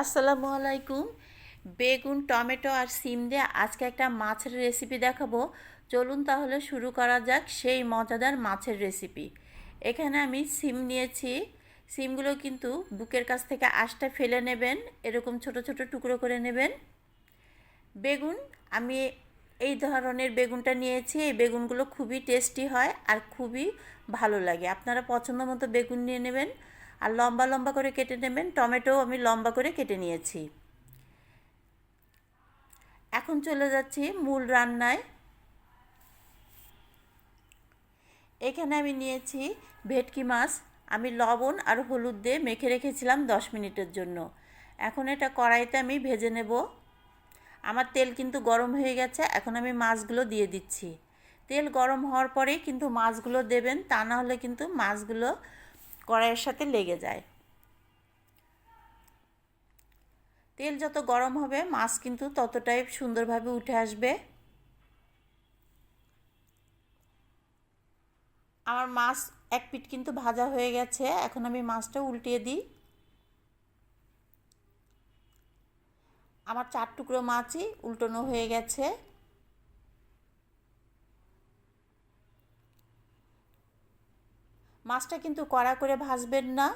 আসসালামু আলাইকুম। বেগুন, টমেটো আর সিম দিয়ে আজকে একটা মাছের রেসিপি দেখাবো। চলুন তাহলে শুরু করা যাক সেই মজাদার মাছের রেসিপি এখানে আমি সিম নিয়েছি। সিমগুলো কিন্তু বুকের কাছ থেকে আশটা ফেলে নেবেন, এরকম ছোট ছোট টুকরো করে নেবেন। বেগুন, আমি এই ধরনের বেগুনটা নিয়েছি। এই বেগুনগুলো খুবই টেস্টি হয় আর খুবই ভালো লাগে। আপনারা পছন্দ মতো বেগুন নিয়ে নেবেন। আর লম্বা লম্বা করে কেটে নেবেন। টমেটো আমি লম্বা করে কেটে নিয়েছি। এখন চলে যাচ্ছি মূল রান্নায়। এখানে আমি নিয়েছি ভেটকি মাছ। আমি লবণ আর হলুদ দিয়ে মেখে রেখেছিলাম দশ মিনিটের জন্য। এখন এটা কড়াইতে আমি ভেজে নেব। আমার তেল কিন্তু গরম হয়ে গেছে, এখন আমি মাছগুলো দিয়ে দিচ্ছি। তেল গরম হওয়ার পরেই কিন্তু মাছগুলো দেবেন, তা না হলে কিন্তু মাছগুলো কড়াইয়ের সাথে লেগে যায়। তেল যত গরম হবে, মাছ কিন্তু ততটাই সুন্দরভাবে উঠে আসবে। আমার মাছ এক পিঠ কিন্তু ভাজা হয়ে গেছে, এখন আমি মাছটা উল্টিয়ে দিই। আমার চার টুকরো মাছই উল্টোনো হয়ে গেছে। মাছটা কিন্তু কড়া করে ভাজবেন না।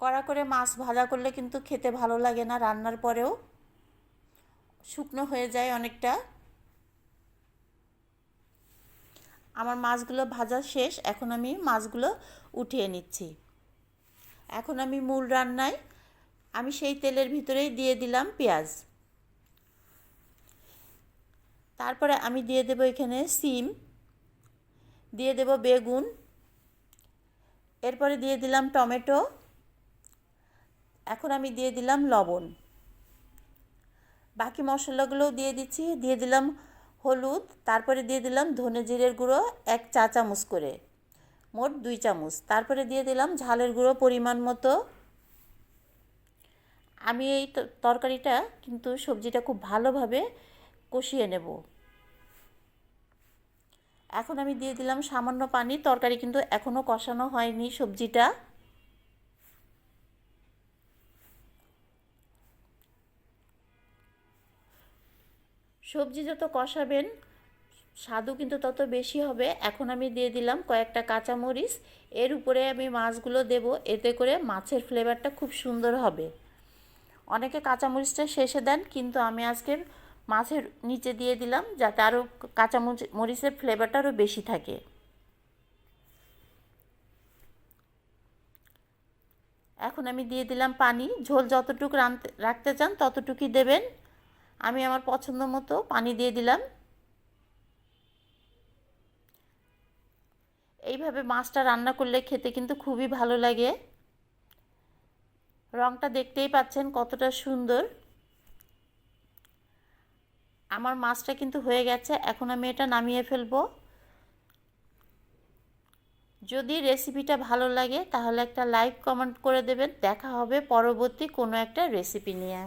কড়া করে মাছ ভাজা করলে কিন্তু খেতে ভালো লাগে না রান্নার পরেও। শুকনো হয়ে যায় অনেকটা। আমার মাছগুলো ভাজা শেষ, এখন আমি মাছগুলো উঠিয়ে নিচ্ছি। এখন আমি মূল রান্নায় আমি সেই তেলের ভিতরেই দিয়ে দিলাম পেঁয়াজ। তারপরে আমি দিয়ে দেবো এখানে সিম। দিয়ে দেব বেগুন। এরপরে দিয়ে দিলাম টমেটো। এখন আমি দিয়ে দিলাম লবণ। বাকি মশলাগুলোও দিয়ে দিচ্ছি। দিয়ে দিলাম হলুদ। তারপরে দিয়ে দিলাম ধনে জিরের গুঁড়ো এক চা চামচ করে। মোট দুই চামচ। তারপরে দিয়ে দিলাম ঝালের গুঁড়ো পরিমাণ মতো। আমি এই তরকারিটা কিন্তু সবজিটা খুব ভালোভাবে কষিয়ে নেব। এখন আমি দিয়ে দিলাম সামান্য পানি। তরকারি কিন্তু এখনও কষানো হয়নি সবজিটা। সবজি যত কষাবেন স্বাদু কিন্তু তত বেশি হবে। এখন আমি দিয়ে দিলাম কয়েকটা কাঁচামরিচ। এর উপরে আমি মাছগুলো দেব, এতে করে মাছের ফ্লেভারটা খুব সুন্দর হবে। অনেকে কাঁচামরিচটা শেষে দেন, কিন্তু আমি আজকের মাছের নিচে দিয়ে দিলাম যাতে আরও কাঁচা মরিচের ফ্লেভারটা আরও বেশি থাকে। এখন আমি দিয়ে দিলাম পানি। ঝোল যতটুকু রাঁধতে, রাখতে চান ততটুকুই দেবেন। আমি আমার পছন্দ মতো পানি দিয়ে দিলাম। এইভাবে মাছটা রান্না করলে খেতে কিন্তু খুবই ভালো লাগে। রংটা দেখতেই পাচ্ছেন কতটা সুন্দর। আমার মাছটা কিন্তু হয়ে গেছে, এখন আমি এটা নামিয়ে ফেলব। যদি রেসিপিটা ভালো লাগে তাহলে একটা লাইক, কমেন্ট করে দেবেন। দেখা হবে পরবর্তী কোনো একটা রেসিপি নিয়ে।